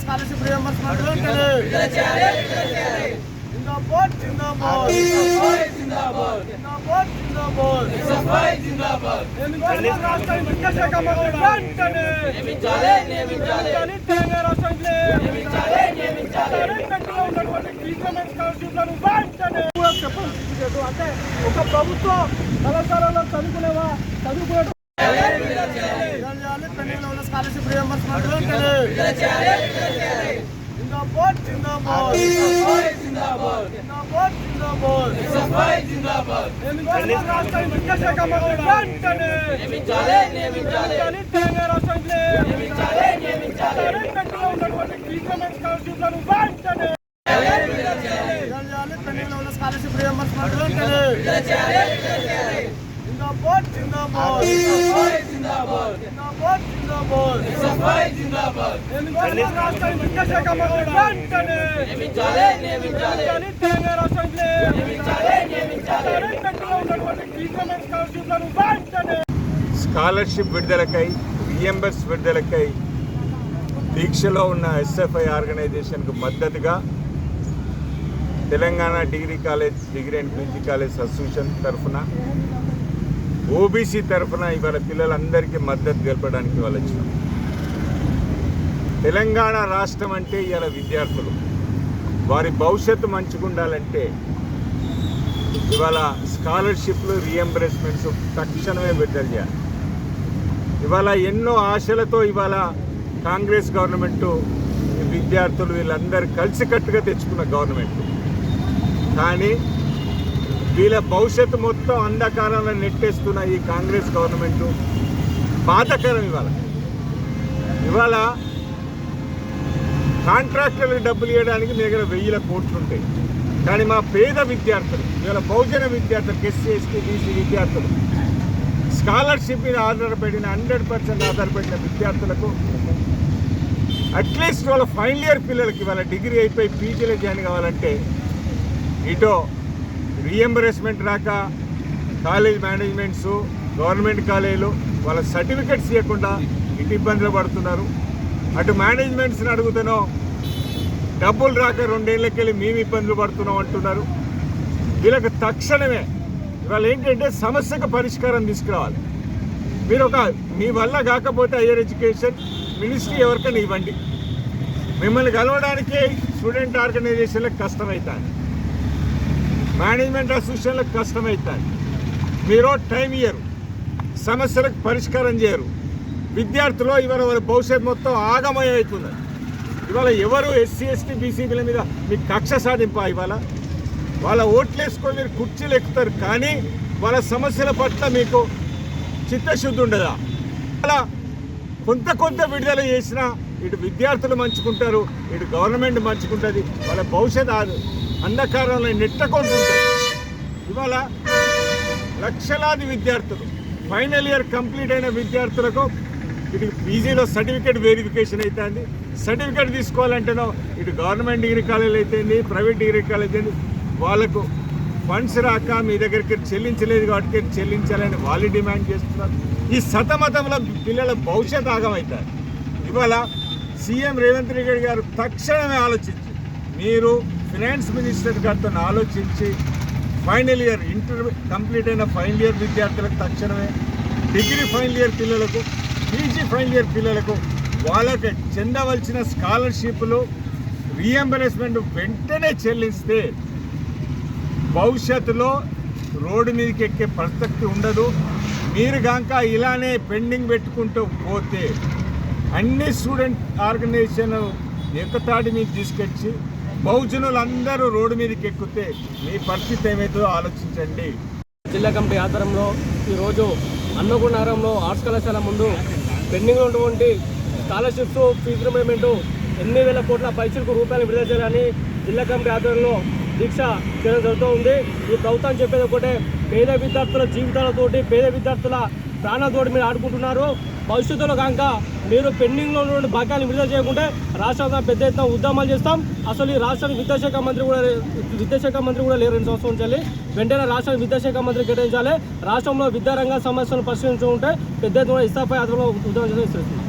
Scholarship reimbursement చెప్పాలి అంటే ఒక ప్రభుత్వం కళాశాలలో చదువుకునేవా చదువుకునే చేయాలి పెండింగ్లో ఉన్న స్కాలర్షిప్ రియంబర్స్మెంట్ వెంటనే జిందాబాద్ జిందాబాద్ జిందాబాద్ జిందాబాద్ ఎందుకంటే రాష్ట్ర విద్యాశాఖ మంత్రి వెంటనే నియమించాలి తెలంగాణ రాష్ట్రానికి నియమించాలి పెండింగ్లో ఉన్నటువంటి టీచర్మెంట్ స్కాలర్షిప్లను వెంటనే చేయాలి పెండింగ్లో ఉన్న స్కాలర్షిప్ రియంబర్స్మెంట్ వెంటనే జిందాబాద్ జిందాబాద్ స్కాలర్షిప్ విడుదలకై రియంబర్స్ విడుదలకై దీక్షలో ఉన్న ఎస్ఎఫ్ఐ ఆర్గనైజేషన్కు మద్దతుగా Telangana degree college degree and PG college association తరఫున ఓబీసీ తరఫున ఇవాళ పిల్లలందరికీ మద్దతు తెలపడానికి వాళ్ళు వచ్చినాం తెలంగాణ రాష్ట్రం అంటే ఇవాళ విద్యార్థులు. వారి భవిష్యత్తు మంచుకుండాలంటే ఇవాళ స్కాలర్షిప్లు రీఎంబర్స్మెంట్స్ తక్షణమే విడుదల చేయాలి. ఇవాళ ఎన్నో ఆశలతో ఇవాళ కాంగ్రెస్ గవర్నమెంట్ విద్యార్థులు వీళ్ళందరూ కలిసికట్టుగా తెచ్చుకున్న గవర్నమెంట్. కానీ వీళ్ళ భవిష్యత్తు మొత్తం అంధకారంలో నెట్టేస్తున్న ఈ కాంగ్రెస్ గవర్నమెంట్ బాధకరం ఇవాళ. ఇవాళ కాంట్రాక్టర్లకు డబ్బులు ఇవ్వడానికి మీ దగ్గర వెయ్యిల కోట్లు ఉంటాయి. కానీ మా పేద విద్యార్థులు ఇవాళ బహుజన విద్యార్థులు ఎస్సీ ఎస్టీ బీసీ విద్యార్థులు స్కాలర్షిప్ మీద ఆధారపడిన హండ్రెడ్ పర్సెంట్ ఆధారపడిన విద్యార్థులకు అట్లీస్ట్ వాళ్ళ ఫైనల్ ఇయర్ పిల్లలకి వాళ్ళ డిగ్రీ అయిపోయి పీజీలో జాయిన్ కావాలంటే ఇటో రీఎంబర్స్మెంట్ రాక కాలేజ్ మేనేజ్మెంట్స్ గవర్నమెంట్ కాలేజీలు వాళ్ళ సర్టిఫికెట్స్ ఇవ్వకుండా ఇటు ఇబ్బందులు పడుతున్నారు. అటు మేనేజ్మెంట్స్ని అడుగుతానో డబ్బులు రాక రెండేళ్ళకి వెళ్ళి మేము ఇబ్బందులు పడుతున్నాం అంటున్నారు. వీళ్ళకి తక్షణమే ఇవాళ ఏంటంటే సమస్యకు పరిష్కారం తీసుకురావాలి. మీరు ఒక మీ వల్ల కాకపోతే హయ్యర్ ఎడ్యుకేషన్ మినిస్ట్రీ ఎవరికైనా ఇవ్వండి. మిమ్మల్ని కలవడానికి స్టూడెంట్ ఆర్గనైజేషన్లకు కష్టమవుతాను మేనేజ్మెంట్ అసోసియేషన్లకు కష్టమవుతుంది మీరు టైం ఇయ్యరు. సమస్యలకు పరిష్కారం చేయరు. విద్యార్థులు ఇవాళ వాళ్ళ భవిష్యత్తు మొత్తం ఆగమయం అవుతుంది. ఇవాళ ఎవరు ఎస్సీ ఎస్టీ బీసీబీల మీద మీకు కక్ష సాధింపా ఇవాళ? వాళ్ళ ఓట్లు వేసుకొని మీరు కుర్చీలు ఎక్కుతారు కానీ వాళ్ళ సమస్యల పట్ల మీకు చిత్తశుద్ధి ఉండదా? అలా కొంత కొంత విడుదల చేసినా ఇటు విద్యార్థులు మంచుకుంటారు ఇటు గవర్నమెంట్ మంచుకుంటుంది వాళ్ళ భవిష్యత్ అంధకారంలో నెట్టకుంటుంటుంది ఇవాళ లక్షలాది విద్యార్థులు ఫైనల్ ఇయర్ కంప్లీట్ అయిన విద్యార్థులకు ఇటు పీజీలో సర్టిఫికేట్ వెరిఫికేషన్ అవుతుంది సర్టిఫికేట్ తీసుకోవాలంటేనో ఇటు గవర్నమెంట్ డిగ్రీ కాలేజీలు అయితేంది ప్రైవేట్ డిగ్రీ కాలేజ్ అయితే వాళ్ళకు ఫండ్స్ రాక మీ దగ్గరికి చెల్లించలేదు కాబట్టి చెల్లించాలని వాళ్ళు డిమాండ్ చేస్తున్నారు. ఈ సతమతంలో పిల్లల భవిష్యత్ ఆగమవుతారు ఇవాళ సీఎం రేవంత్ రెడ్డి గారు తక్షణమే ఆలోచించి మీరు ఫినాన్స్ మినిస్టర్ గారితో ఆలోచించి ఫైనల్ ఇయర్ ఇంటర్ కంప్లీట్ అయిన ఫైనల్ ఇయర్ విద్యార్థులకు తక్షణమే డిగ్రీ ఫైనల్ ఇయర్ పిల్లలకు పీజీ ఫైనల్ ఇయర్ పిల్లలకు వాళ్ళకి చెందవలసిన స్కాలర్షిప్లు రీఎంబర్స్మెంట్ వెంటనే చెల్లిస్తే భవిష్యత్తులో రోడ్డు మీదకి ఎక్కే ప్రసక్తి ఉండదు. మీరు గాక ఇలానే పెండింగ్ పెట్టుకుంటూ పోతే అన్ని స్టూడెంట్ ఆర్గనైజేషన్ ఏకతాటి మీద తీసుకొచ్చి బహుజనులందరూ రోడ్డు మీదకి ఎక్కితే మీ పరిస్థితి ఏమవుతుందో ఆలోచించండి. జిల్లా కమిటీ ఆధారంలో ఈరోజు అన్నగూడ నగరంలో ఆర్ట్స్ కళాశాల ముందు పెండింగ్లో ఉన్నటువంటి స్కాలర్షిప్స్ ఫీజు పేమెంట్ ఎనిమిది వేల కోట్ల పైసలకు రూపాయలు విడుదల చేయాలని జిల్లా కమిటీ ఆధ్వర్యంలో దీక్ష చేయడం జరుగుతూ ఉంది. ఈ ప్రభుత్వం చెప్పేది ఒకటే పేద విద్యార్థుల జీవితాలతోటి పేద విద్యార్థుల ప్రాణాలతోటి మీరు ఆడుకుంటున్నారు. భవిష్యత్తులో కనుక మీరు పెండింగ్లో ఉన్న భాగ్యాన్ని విడుదల చేయకుంటే రాష్ట్రంలో పెద్ద ఎత్తున ఉద్యమాలు చేస్తాం. అసలు ఈ రాష్ట్రానికి విద్యాశాఖ మంత్రి కూడా విద్యాశాఖ మంత్రి కూడా లేరు రెండు సంవత్సరం ఉంచాలి వెంటనే రాష్ట్రానికి విద్యాశాఖ మంత్రి కేటాయించాలి. రాష్ట్రంలో విద్యారంగ సమస్యలను పరిశీలించుకుంటే పెద్ద ఎత్తున ఇస్తాపై అతను ఉద్యమం చేస్తుంది